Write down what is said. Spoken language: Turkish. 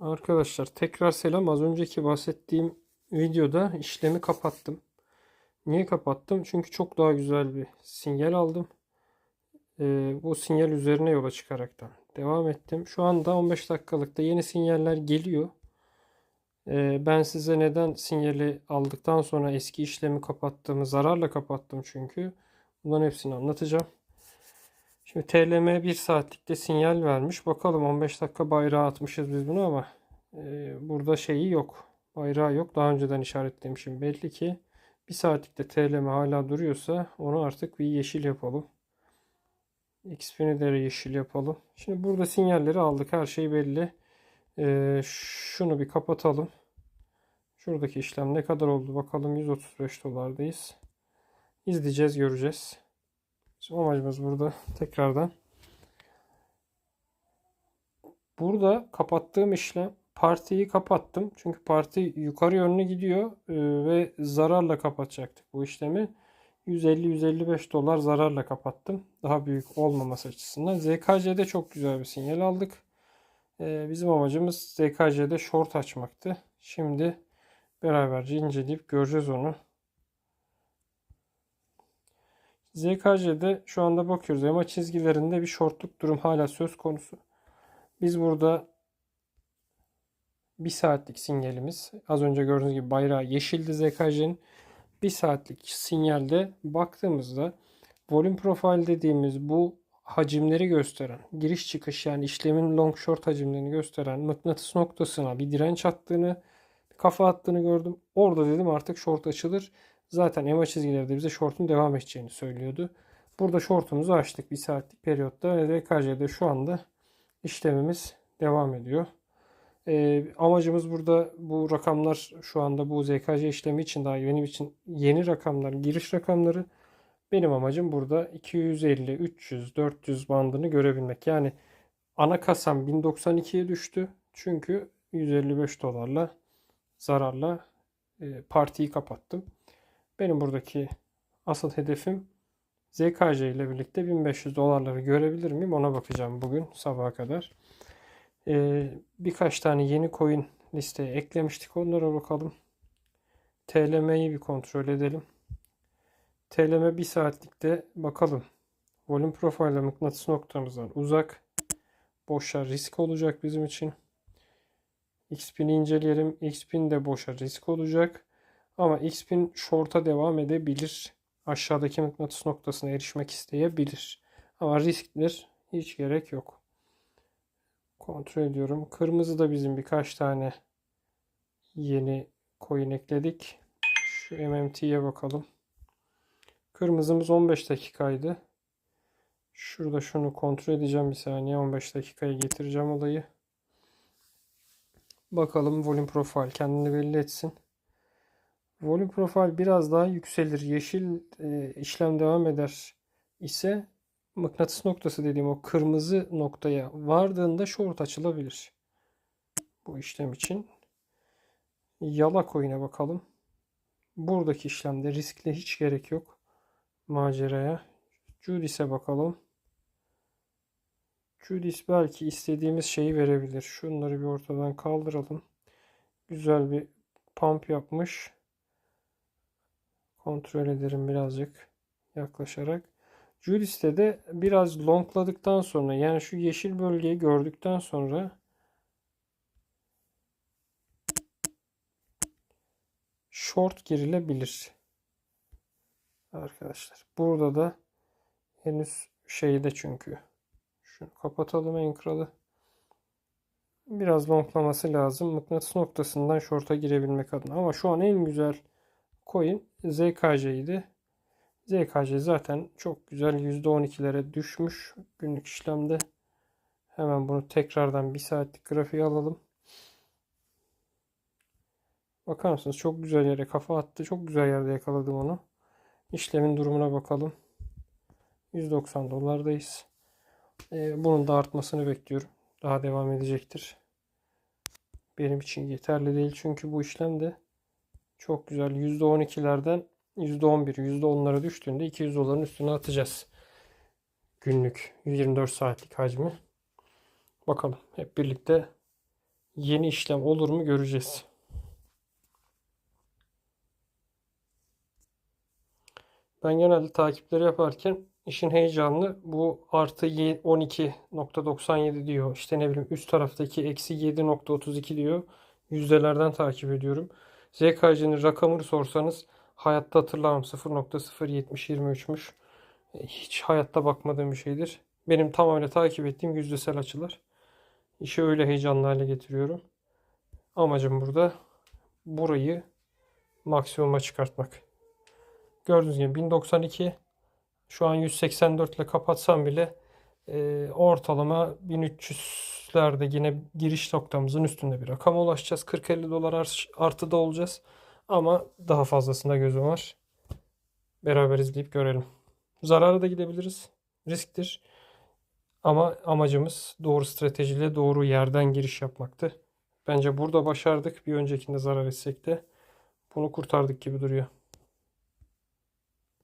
Arkadaşlar tekrar selam. Az önceki bahsettiğim videoda işlemi kapattım. Niye kapattım? Çünkü çok daha güzel bir sinyal aldım. Ee, bu sinyal üzerine yola çıkaraktan devam ettim. Şu anda 15 dakikalıkta yeni sinyaller geliyor. Ee, ben size neden sinyali aldıktan sonra eski işlemi kapattığımı zararla kapattım çünkü. Bunların hepsini anlatacağım. Şimdi TLM 1 saatlikte sinyal vermiş. Bakalım 15 dakika bayrağı atmışız biz bunu ama e, burada şeyi yok. Bayrağı yok. Daha önceden işaretlemişim. Belli ki 1 saatlikte TLM hala duruyorsa onu artık bir yeşil yapalım. De yeşil yapalım. Şimdi burada sinyalleri aldık. Her şey belli. E, şunu bir kapatalım. Şuradaki işlem ne kadar oldu bakalım 135 dolardayız. İzleyeceğiz göreceğiz. Bizim amacımız burada tekrardan. Burada kapattığım işlem partiyi kapattım. Çünkü parti yukarı yönlü gidiyor e, ve zararla kapatacaktık bu işlemi. 150-155 dolar zararla kapattım. Daha büyük olmaması açısından. ZKC'de çok güzel bir sinyal aldık. E, bizim amacımız ZKC'de short açmaktı. Şimdi beraberce inceleyip göreceğiz onu. ZKC'de şu anda bakıyoruz. Ama çizgilerinde bir shortluk durum hala söz konusu. Biz burada bir saatlik sinyalimiz az önce gördüğünüz gibi bayrağı yeşildi ZKC'nin. Bir saatlik sinyalde baktığımızda volüm profil dediğimiz bu hacimleri gösteren giriş çıkış yani işlemin long short hacimlerini gösteren mıknatıs noktasına bir direnç attığını kafa attığını gördüm. Orada dedim artık short açılır. Zaten EMA çizgileri de bize short'un devam edeceğini söylüyordu. Burada short'umuzu açtık bir saatlik periyotta RKC'de şu anda işlemimiz devam ediyor. Ee, amacımız burada bu rakamlar şu anda bu ZKC işlemi için daha benim için yeni rakamlar, giriş rakamları. Benim amacım burada 250, 300, 400 bandını görebilmek. Yani ana kasam 1092'ye düştü. Çünkü 155 dolarla zararla e, partiyi kapattım. Benim buradaki asıl hedefim ZKC ile birlikte 1500 dolarları görebilir miyim? Ona bakacağım bugün sabaha kadar. Ee, birkaç tane yeni coin listeye eklemiştik. Onlara bakalım. TLM'yi bir kontrol edelim. TLM bir saatlikte bakalım. Volüm profilde mıknatıs noktamızdan uzak. Boşa risk olacak bizim için. XP'ni inceleyelim. XP'in de boşa risk olacak. Ama Xpin short'a devam edebilir. Aşağıdaki mıknatıs noktasına erişmek isteyebilir. Ama risktir. Hiç gerek yok. Kontrol ediyorum. Kırmızı da bizim birkaç tane yeni coin ekledik. Şu MMT'ye bakalım. Kırmızımız 15 dakikaydı. Şurada şunu kontrol edeceğim bir saniye. 15 dakikaya getireceğim olayı. Bakalım volüm profil kendini belli etsin. Volüm profil biraz daha yükselir. Yeşil e, işlem devam eder ise mıknatıs noktası dediğim o kırmızı noktaya vardığında short açılabilir. Bu işlem için. Yala coin'e bakalım. Buradaki işlemde riskle hiç gerek yok. Maceraya. Judis'e bakalım. Judis belki istediğimiz şeyi verebilir. Şunları bir ortadan kaldıralım. Güzel bir pump yapmış. Kontrol ederim birazcık yaklaşarak. Judis'te de biraz longladıktan sonra yani şu yeşil bölgeyi gördükten sonra short girilebilir. Arkadaşlar. Burada da henüz şeyde çünkü. Şunu kapatalım kralı. Biraz longlaması lazım. Mıknatıs noktasından short'a girebilmek adına. Ama şu an en güzel coin ZKC'ydi. ZKC zaten çok güzel %12'lere düşmüş günlük işlemde. Hemen bunu tekrardan bir saatlik grafiğe alalım. Bakar mısınız? Çok güzel yere kafa attı. Çok güzel yerde yakaladım onu. İşlemin durumuna bakalım. 190 dolardayız. Ee, bunun da artmasını bekliyorum. Daha devam edecektir. Benim için yeterli değil çünkü bu işlem de çok güzel. %12'lerden %11, %10'lara düştüğünde 200 doların üstüne atacağız. Günlük 124 saatlik hacmi. Bakalım hep birlikte yeni işlem olur mu göreceğiz. Ben genelde takipleri yaparken işin heyecanlı bu artı ye- 12.97 diyor. İşte ne bileyim üst taraftaki eksi 7.32 diyor. Yüzdelerden takip ediyorum. ZKC'nin rakamını sorsanız hayatta hatırlamam 0.07023'müş. E, Hiç hayatta bakmadığım bir şeydir. Benim tam öyle takip ettiğim yüzdesel açılar. İşi öyle heyecanlı hale getiriyorum. Amacım burada burayı maksimuma çıkartmak. Gördüğünüz gibi 1092 şu an 184 ile kapatsam bile e, ortalama 1300'lerde yine giriş noktamızın üstünde bir rakama ulaşacağız. 40-50 dolar art- artıda olacağız. Ama daha fazlasında gözüm var. Beraber izleyip görelim. Zarara da gidebiliriz. Risktir. Ama amacımız doğru stratejiyle doğru yerden giriş yapmaktı. Bence burada başardık. Bir öncekinde zarar etsek de bunu kurtardık gibi duruyor.